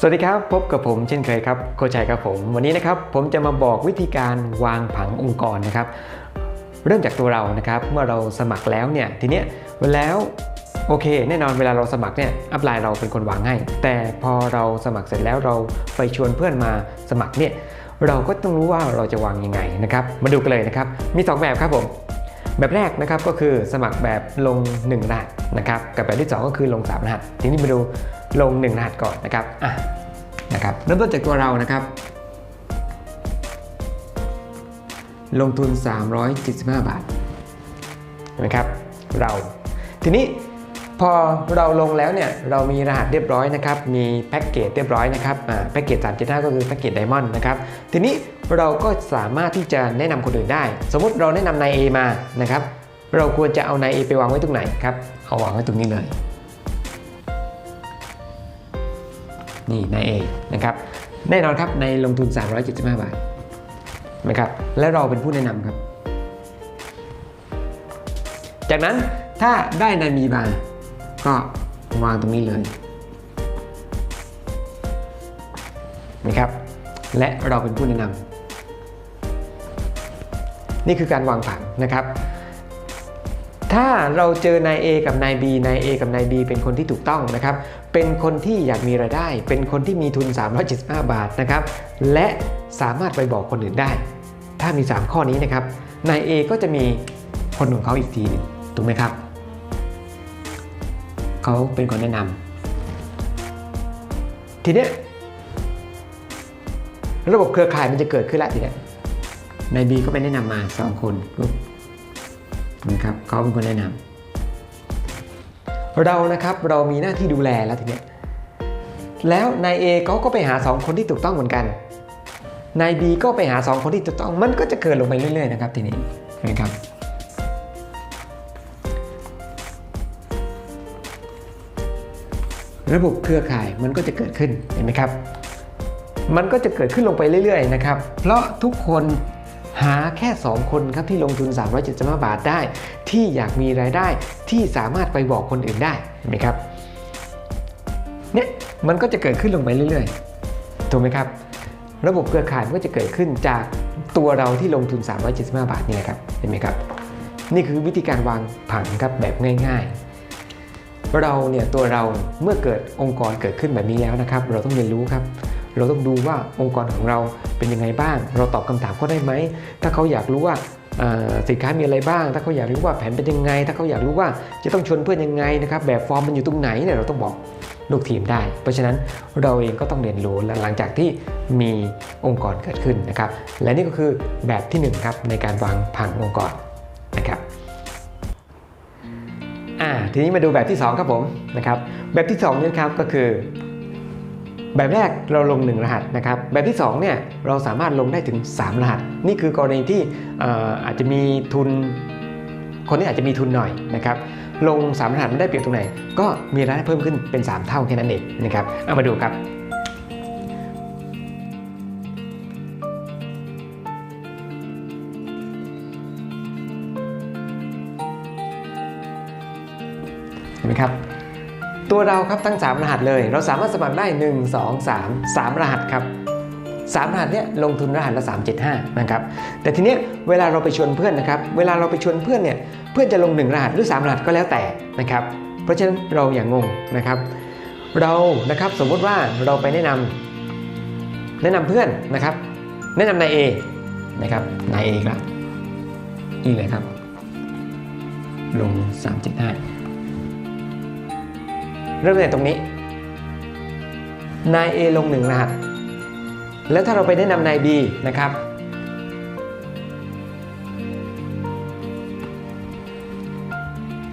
สวัสดีครับ พบกับผมเช่นเคยครับโคชัยครับผม วันนี้นะครับผมจะมาบอกวิธีการวางผังองค์กรนะครับ เริ่มจากตัวเรานะครับเมื่อเราสมัครแล้วเนี่ยทีเนี้ยแล้วโอเคแน่นอนเวลาเราสมัครเนี่ยอัพไลน์เราเป็นคนวางให้ แต่พอเราสมัครเสร็จแล้วเราไปชวนเพื่อนมาสมัครเนี่ยเราก็ต้องรู้ว่าเราจะวางยังไงนะครับมาดูกันเลยนะครับมีสองแบบครับผมแบบแรกนะครับก็คือสมัครแบบลง1รหัสนะครับกับแบบที่ 2 ก็คือลง3รหัสทีนี้มาดู ลง 1 รหัสก่อนนะครับอะนะครับเริ่มต้นจากตัวเรานะครับ ลงทุน 375 บาทเห็นไหมครับ เราทีนี้พอเราลงแล้วเนี่ยเรามีรหัสเรียบร้อยนะครับ มีแพ็กเกจเรียบร้อยนะครับแพ็กเกจ375 ก็คือแพ็กเกจไดมอนด์นะครับ ทีนี้เราก็สามารถที่จะแนะนำคนอื่นได้ สมมุติเราแนะนำนาย A มานะครับ เราควรจะเอานาย A ไปวางไว้ตรงไหนครับ เอาวางไว้ตรงนี้เลย นี่นาย A นะครับแน่นอนครับในลงทุน 375 บาทนะครับและเราเป็นผู้แนะนำครับ จากนั้นถ้าได้นายมีมาก็วางตรงนี้เลยนะครับและเราเป็นผู้แนะนำนี่คือการวางผังนะครับ ถ้าเราเจอนาย A กับนาย B นาย A กับนาย B เป็นคนที่ถูกต้องนะครับ เป็นคนที่อยากมีรายได้ เป็นคนที่มีทุน 375 บาทนะครับ และสามารถไปบอกคนอื่นได้ ถ้ามี 3 ข้อนี้นะครับ นาย A ก็จะมีคนของเขาอีกทีนึงถูกไหมครับ เขาเป็นคนแนะนำทีเนี้ยระบบเครือข่ายมันจะเกิดขึ้นแล้วทีเนี้ยนาย B ก็ไปแนะนำมาสองคนปุ๊บ นะครับเขาเป็นคนแนะนำเรานะครับเรามีหน้าที่ดูแลแล้วทีเนี้ยแล้วนาย A เขาก็ไปหา 2 คนที่ถูกต้องเหมือนกันนาย B ก็ไปหา 2 คนที่ถูกต้องมันก็จะเกิดลงไปเรื่อยๆนะครับทีนี้นไหมครับระบบเครือข่ายมันก็จะเกิดขึ้นเห็นไหมครับ มันก็จะเกิดขึ้นลงไปเรื่อยๆนะครับ เพราะทุกคน หาแค่ 2 คนครับที่ลงทุน 375 บาทได้ ที่อยากมีรายได้ที่สามารถไปบอกคนอื่นได้เห็นไหมครับเนี่ยมันก็จะเกิดขึ้นลงไปเรื่อยๆถูกไหมครับ ระบบเครือข่ายมันก็จะเกิดขึ้นจากตัวเราที่ลงทุน 375 บาทนี่แหละครับเห็นไหมครับ นี่คือวิธีการวางผังครับแบบง่าย ๆ เราเนี่ยตัวเราเมื่อเกิดองค์กรเกิดขึ้นแบบนี้แล้วนะครับ เราต้องเรียนรู้ครับ เราต้องดูว่าองค์กรของเราเป็นยังไงบ้าง เราตอบคำถามเขาได้ไหม ถ้าเขาอยากรู้ว่าสินค้ามีอะไรบ้าง ถ้าเขาอยากรู้ว่าแผนเป็นยังไง ถ้าเขาอยากรู้ว่าจะต้องชวนเพื่อนยังไงนะครับ แบบฟอร์มมันอยู่ตรงไหนเนี่ยเราต้องบอกลูกทีมได้ เพราะฉะนั้นเราเองก็ต้องเรียนรู้หลังจากที่มีองค์กรเกิดขึ้นนะครับ และนี่ก็คือแบบที่หนึ่งครับในการวางผังองค์กรนะครับอ่าทีนี้มาดูแบบที่ 2 ครับผมนะครับแบบที่2นี่ครับก็คือ แบบแรกเราลง 1 รหัสนะครับ แบบที่2เนี่ยเราสามารถลงได้ถึง 3 รหัส นี่คือกรณีที่เอ่ออาจจะมีทุน คนที่อาจจะมีทุนหน่อยนะครับ ลง 3 รหัสมันได้เปรียบตรงไหน ก็มีรายได้เพิ่มขึ้นเป็น 3 เท่าแค่นั้นเองนะครับ เอามาดูครับเห็นไหมครับ ตัวเราครับทั้ง 3 รหัสเลย เราสามารถสมัครได้ 1 2 3 3 รหัสครับ3รหัสเนี้ยลงทุนรหัสละ 375 นะครับ แต่ทีเนี้ยเวลาเราไปชวนเพื่อนนะครับ เวลาเราไปชวนเพื่อนเนี่ยเพื่อนจะลง 1 รหัสหรือ 3 รหัสก็แล้วแต่นะครับ เพราะฉะนั้นเราอย่างงงนะครับ เรานะครับสมมุติว่าเราไปแนะนำแนะนำเพื่อนนะครับ แนะนำนายเอนะครับนายเอครับนี่เลยครับ ลง 375 เริ่มจากตรงนี้ นาย A ลงหนึ่งรหัส แล้วถ้าเราไปแนะนำนาย B นะครับ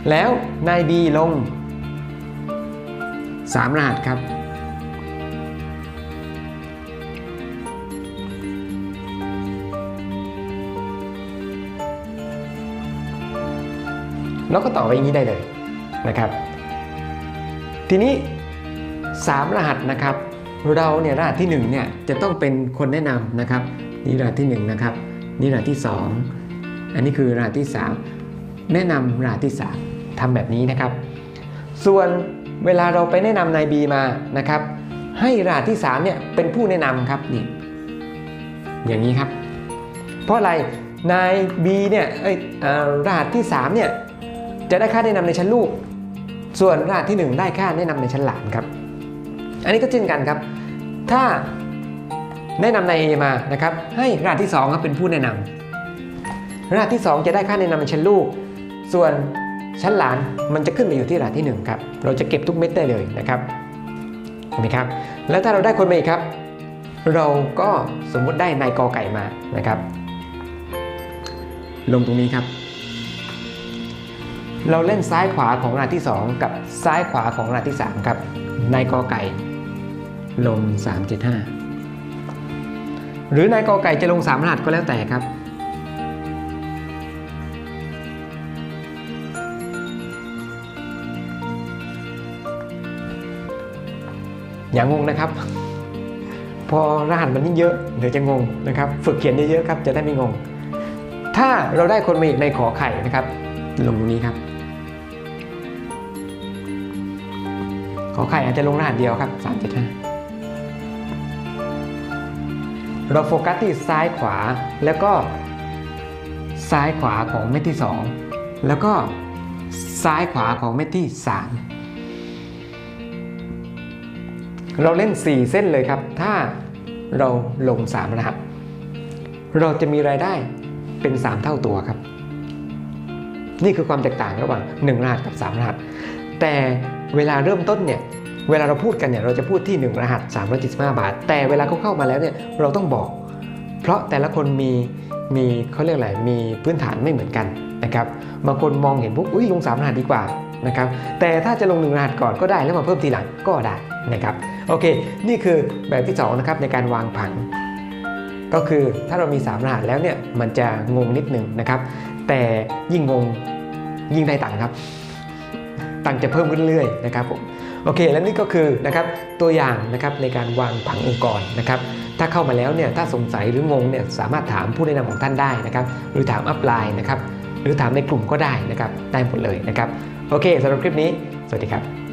แล้วนาย B ลง 3 รหัสครับ แล้วก็ต่อไปอย่างนี้ได้เลยนะครับ ทีนี้ 3 รหัสนะครับ เราเนี่ยรหัสที่1เนี่ยจะต้องเป็นคนแนะนำนะครับ นี่รหัสที่1นะครับนี่รหัสที่ 2 อันนี้คือรหัสที่ 3 แนะนำรหัสที่ 3ทำแบบนี้นะครับ ส่วนเวลาเราไปแนะนำนาย B มานะครับ ให้รหัสที่3เนี่ยเป็นผู้แนะนำครับนี่อย่างนี้ครับ เพราะอะไรนาย B เนี่ยรหัสที่3เนี่ยจะได้ค่าแนะนำในชั้นลูก ส่วนรหัสที่ 1 ได้ค่าแนะนำในชั้นหลานครับ อันนี้ก็เช่นกันครับ ถ้าแนะนำนาย A มานะครับ ให้รหัสที่2ครับเป็นผู้แนะนำรหัสที่ 2 จะได้ค่าแนะนำในชั้นลูก ส่วนชั้นหลานมันจะขึ้นมาอยู่ที่รหัสที่ 1 ครับ เราจะเก็บทุกเม็ดได้เลยนะครับเห็นไหมครับ แล้วถ้าเราได้คนมาอีกครับ เราก็สมมุติได้นายกอไก่มานะครับ ลงตรงนี้ครับ เราเล่นซ้ายขวาของรหัสที่ 2 กับซ้ายขวาของรหัสที่ 3 ครับนายกอไก่ ลง 375 หรือนายกอไก่จะลง 3 รหัสก็แล้วแต่ครับ อย่างงงนะครับ พอรหัสมันยิ่งเยอะเดี๋ยวจะงงนะครับ ฝึกเขียนเยอะๆครับจะได้ไม่งง ถ้าเราได้คนมาอีกในขอไข่นะครับลงตรงนี้ครับ ขอไข่อาจจะลงรหัสเดียวครับ 375 เราโฟกัสที่ซ้ายขวาแล้วก็ซ้ายขวาของเม็ดที่ 2 แล้วก็ซ้ายขวาของเม็ดที่ 3 เราเล่น 4 เส้นเลยครับ ถ้าเราลง 3 รหัส เราจะมีรายได้เป็น 3 เท่าตัวครับ นี่คือความแตกต่างระหว่าง 1 รหัสกับ 3 รหัส แต่ เวลาเริ่มต้นเนี่ยเวลาเราพูดกันเนี่ยเราจะพูดที่ 1 รหัส 375 บาท แต่เวลาเขาเข้ามาแล้วเนี่ยเราต้องบอก เพราะแต่ละคนมีมีเขาเรียกอะไรมีพื้นฐานไม่เหมือนกันนะครับบางคนมองเห็นปุ๊บอุ้ยลง 3 รหัสดีกว่านะครับแต่ถ้าจะลง 1 รหัสก่อนก็ได้แล้วมาเพิ่มทีหลังก็ได้นะครับโอเค นี่คือแบบที่2นะครับในการวางผัง ก็คือถ้าเรามี 3 รหัสแล้วเนี่ยมันจะงงนิดหนึ่งนะครับแต่ยิ่งงงยิ่งได้ตังค์ครับ ตังค์จะเพิ่มขึ้นเรื่อยๆนะครับผมโอเค และนี่ก็คือนะครับตัวอย่างนะครับในการวางผังองค์กรนะครับถ้าเข้ามาแล้วเนี่ยถ้าสงสัยหรืองงเนี่ยสามารถถามผู้แนะนำของท่านได้นะครับหรือถามอัพไลน์นะครับหรือถามในกลุ่มก็ได้นะครับได้หมดเลยนะครับโอเคสำหรับคลิปนี้ สวัสดีครับ